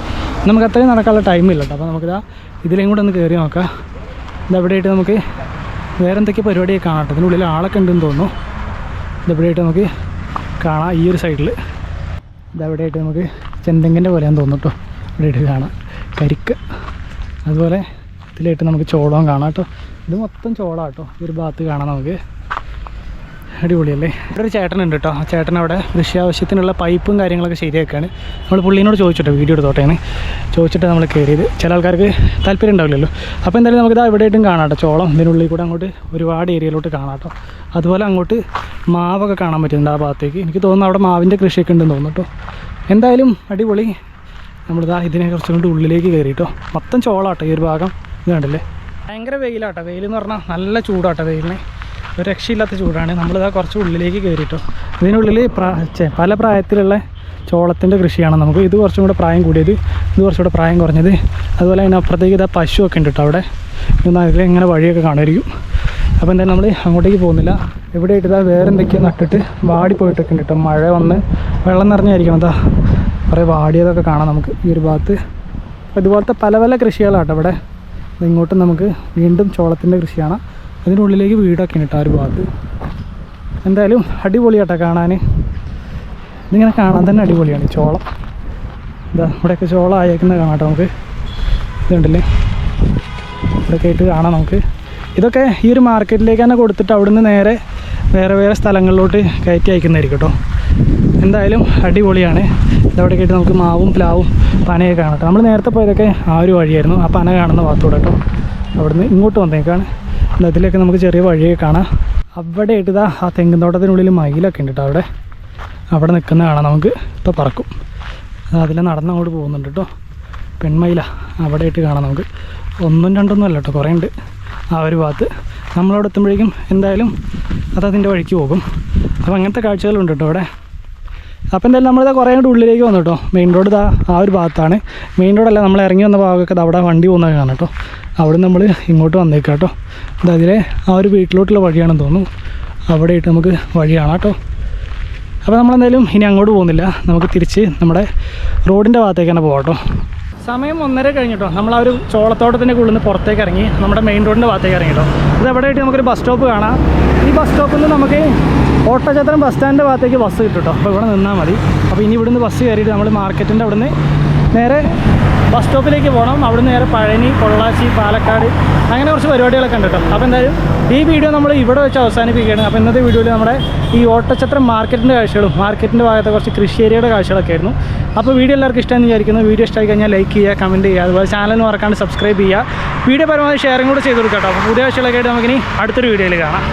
നമുക്ക് അത്രയും നടക്കാനുള്ള ടൈമില്ല കേട്ടോ. അപ്പോൾ നമുക്കിതാ ഇതിലേയും കൂടെ ഒന്ന് കയറി നോക്കാം. ഇതെവിടെയായിട്ട് നമുക്ക് വേറെ എന്തൊക്കെ പരിപാടിയൊക്കെ കാണാം കേട്ടോ. ഇതിനുള്ളിൽ ആളൊക്കെ ഉണ്ടെന്ന് തോന്നുന്നു. ഇതെവിടെയായിട്ട് നമുക്ക് കാണാം ഈ ഒരു സൈഡിൽ ഇതെവിടെയായിട്ട് നമുക്ക് ചെന്തെങ്ങിന്റെ പോലെയാന്ന് തോന്നുന്നു കേട്ടോ ഇവിടെയായിട്ട് കാണാം. കരിക്ക്. അതുപോലെ ഇതിലായിട്ട് നമുക്ക് ചോളവും കാണാം കേട്ടോ. ഇത് മൊത്തം ചോളം കേട്ടോ. ഈ ഒരു ഭാഗത്ത് കാണാം നമുക്ക്. അടിപൊളിയല്ലേ? ഇവിടെ ഒരു ചേട്ടനുണ്ട് കേട്ടോ ആ ചേട്ടൻ അവിടെ കൃഷി ആവശ്യത്തിനുള്ള പൈപ്പും കാര്യങ്ങളൊക്കെ ശരിയാക്കുകയാണ് നമ്മൾ പുള്ളീനോട് ചോദിച്ചിട്ടോ വീഡിയോ എടുത്തോട്ടേനെ ചോദിച്ചിട്ട് നമ്മൾ കയറിയത് ചില ആൾക്കാർക്ക് താല്പര്യം ഉണ്ടാവില്ലല്ലോ. അപ്പോൾ എന്തായാലും നമുക്ക് ഇതാ ഇവിടെയായിട്ടും കാണാം കേട്ടോ ചോളം ഇതിനുള്ളിൽ കൂടെ അങ്ങോട്ട് ഒരുപാട് ഏരിയയിലോട്ട് കാണാം കേട്ടോ അതുപോലെ അങ്ങോട്ട് മാവൊക്കെ കാണാൻ പറ്റുന്നുണ്ട് ആ ഭാഗത്തേക്ക്. എനിക്ക് തോന്നുന്നു അവിടെ മാവിന്റെ കൃഷിയൊക്കെ ഉണ്ടെന്ന് തോന്നുന്നു കേട്ടോ എന്തായാലും അടിപൊളി. നമ്മളിതാ ഇതിനെ കുറച്ചും കൂടി ഉള്ളിലേക്ക് കയറി കേട്ടോ മൊത്തം ചോളാട്ടോ ഈ ഒരു ഭാഗം. ഇത് കണ്ടില്ലേ? ഭയങ്കര വെയിലാട്ടോ വെയിൽ എന്ന് പറഞ്ഞാൽ നല്ല ചൂടാട്ടോ വെയിലിന്. ഒരു രക്ഷയില്ലാത്ത ചൂടാണ്. നമ്മളിതാ കുറച്ച് ഉള്ളിലേക്ക് കയറിയിട്ടോ ഇതിനുള്ളിൽ പല പ്രായത്തിലുള്ള ചോളത്തിന്റെ കൃഷിയാണ് നമുക്ക്. ഇത് കുറച്ചും കൂടെ പ്രായം കൂടിയത്. ഇത് കുറച്ചുകൂടെ പ്രായം കുറഞ്ഞത്. അതുപോലെ അതിന് അപ്പുറത്തേക്ക് ഇതാ പശുവൊക്കെ ഉണ്ട് കേട്ടോ അവിടെ. അതിൽ ഇങ്ങനെ വഴിയൊക്കെ കാണുമായിരിക്കും. അപ്പോൾ എന്തായാലും നമ്മൾ അങ്ങോട്ടേക്ക് പോകുന്നില്ല. എവിടെ ഇതാ വേറെ എന്തൊക്കെയോ നട്ടിട്ട് വാടി പോയിട്ടൊക്കെ ഉണ്ട് കേട്ടോ മഴ വന്ന് വെള്ളം നിറഞ്ഞായിരിക്കണം. എന്താ കുറേ വാടിയതൊക്കെ കാണാം നമുക്ക് ഈ ഒരു ഭാഗത്ത്. അപ്പോൾ ഇതുപോലത്തെ പല പല കൃഷികളാട്ടോ ഇവിടെ. ഇങ്ങോട്ടും നമുക്ക് വീണ്ടും ചോളത്തിന്റെ കൃഷിയാണ് അതിനുള്ളിലേക്ക് വീടൊക്കെ ഉണ്ട് ആ ഒരു ഭാഗത്ത്. എന്തായാലും അടിപൊളിയാട്ടോ കാണാൻ ഇതിങ്ങനെ കാണാൻ തന്നെ അടിപൊളിയാണ് ചോളം. ഇതാ ഇവിടെയൊക്കെ ചോളം ആയേക്കുന്നത് കാണാം നമുക്ക്. ഇതുണ്ടല്ലേ? ഇവിടെയൊക്കെ ആയിട്ട് കാണാം നമുക്ക്. ഇതൊക്കെ ഈ ഒരു മാർക്കറ്റിലേക്ക് തന്നെ കൊടുത്തിട്ട് അവിടുന്ന് നേരെ വേറെ വേറെ സ്ഥലങ്ങളിലോട്ട് കയറ്റി അയക്കുന്നതായിരിക്കും കേട്ടോ. എന്തായാലും അടിപൊളിയാണ്. ഇതവിടെ കേട്ട് നമുക്ക് മാവും പ്ലാവും പനയൊക്കെ കാണാം നമ്മൾ നേരത്തെ പോയതൊക്കെ ആ ഒരു വഴിയായിരുന്നു. ആ പന കാണുന്ന ഭാഗത്തൂടെ കേട്ടോ. അവിടുന്ന് ഇങ്ങോട്ട് വന്നേക്കാണ്. അതിലൊക്കെ നമുക്ക് ചെറിയ വഴിയൊക്കെ കാണാം. അവിടെ ആയിട്ട് ഇതാ ആ തെങ്ങിൻ തോട്ടത്തിനുള്ളിൽ മയിലൊക്കെ ഉണ്ട് കേട്ടോ അവിടെ. അവിടെ നിൽക്കുന്ന കാണാം നമുക്ക്. ഇപ്പോൾ പറക്കും. അതിൽ നടന്നങ്ങോട്ട് പോകുന്നുണ്ട് കേട്ടോ പെൺമയില അവിടെ ഇട്ട് കാണാം നമുക്ക്. ഒന്നും രണ്ടൊന്നും അല്ല കേട്ടോ കുറേ ഉണ്ട് ആ ഒരു ഭാഗത്ത്. നമ്മളവിടെ എത്തുമ്പോഴേക്കും എന്തായാലും അത് അതിന്റെ വഴിക്ക് പോകും. അപ്പോൾ അങ്ങനത്തെ കാഴ്ചകളുണ്ട് കേട്ടോ അവിടെ. അപ്പോൾ എന്തായാലും നമ്മളിത് കുറേ കൂടെ ഉള്ളിലേക്ക് വന്നു കേട്ടോ മെയിൻ റോഡ് ഇതാ ആ ഒരു ഭാഗത്താണ്. മെയിൻ റോഡല്ല നമ്മൾ ഇറങ്ങി വന്ന ഭാഗമൊക്കെ അവിടെ വണ്ടി പോകുന്നത് കാണാം കേട്ടോ അവിടെ നമ്മൾ ഇങ്ങോട്ട് വന്നേക്കാം കേട്ടോ ഇത് ആ ഒരു വീട്ടിലോട്ടുള്ള വഴിയാണെന്ന് തോന്നുന്നു. അവിടെ ആയിട്ട് നമുക്ക് വഴിയാണ് കേട്ടോ അപ്പോൾ നമ്മളെന്തായാലും ഇനി അങ്ങോട്ട് പോകുന്നില്ല. നമുക്ക് തിരിച്ച് നമ്മുടെ റോഡിന്റെ ഭാഗത്തേക്ക് തന്നെ പോകാം കേട്ടോ സമയം ഒന്നര കഴിഞ്ഞിട്ടോ നമ്മൾ ആ ഒരു ചോളത്തോട്ടത്തിന്റെ ഉള്ളിൽ നിന്ന് പുറത്തേക്ക് ഇറങ്ങി നമ്മുടെ മെയിൻ റോഡിന്റെ ഭാഗത്തേക്ക് ഇറങ്ങി കേട്ടോ ഇത് എവിടെയായിട്ട് നമുക്കൊരു ബസ് സ്റ്റോപ്പ് കാണാം. ഈ ബസ് സ്റ്റോപ്പിൽ നിന്ന് നമുക്ക് ഓട്ടോചത്രം ബസ് സ്റ്റാൻഡിന്റെ ഭാഗത്തേക്ക് ബസ് കിട്ടും കേട്ടോ അപ്പോൾ ഇവിടെ നിന്നാൽ മതി. അപ്പോൾ ഇനി ഇവിടുന്ന് ബസ് കയറിയിട്ട് നമ്മൾ മാർക്കറ്റിന്റെ അവിടുന്ന് നേരെ ബസ് സ്റ്റോപ്പിലേക്ക് പോകണം അവിടുന്ന് നേരെ പഴനി പൊള്ളാച്ചി പാലക്കാട് അങ്ങനെ കുറച്ച് പരിപാടികളൊക്കെ ഉണ്ട് കേട്ടോ. അപ്പോൾ എന്തായാലും ഈ വീഡിയോ നമ്മൾ ഇവിടെ വെച്ച് അവസാനിപ്പിക്കുകയാണ്. അപ്പോൾ ഇന്നത്തെ വീഡിയോയിൽ നമ്മുടെ ഈ ഓട്ടച്ചത്രം മാർക്കറ്റിന്റെ കാഴ്ചകളും മാർക്കറ്റിന്റെ ഭാഗത്തെ കുറച്ച് കൃഷി ഏരിയയുടെ കാഴ്ചകളൊക്കെ ആയിരുന്നു. അപ്പോൾ വീഡിയോ എല്ലാവർക്കും ഇഷ്ടമെന്ന് വിചാരിക്കുന്നു. വീഡിയോ ഇഷ്ടമായി കഴിഞ്ഞാൽ ലൈക്ക് ചെയ്യുക കമന്റ് ചെയ്യുക അതുപോലെ ചാനൽ മറക്കാണ്ട് സബ്സ്ക്രൈബ് ചെയ്യുക. വീഡിയോ പരമാവധി ഷെയറും കൂടെ ചെയ്ത് കൊടുക്കാം കേട്ടോ. അപ്പോൾ പുതിയ ആഴ്ചകളൊക്കെ ആയിട്ട് നമുക്കിനി അടുത്തൊരു വീഡിയോയിൽ കാണാം.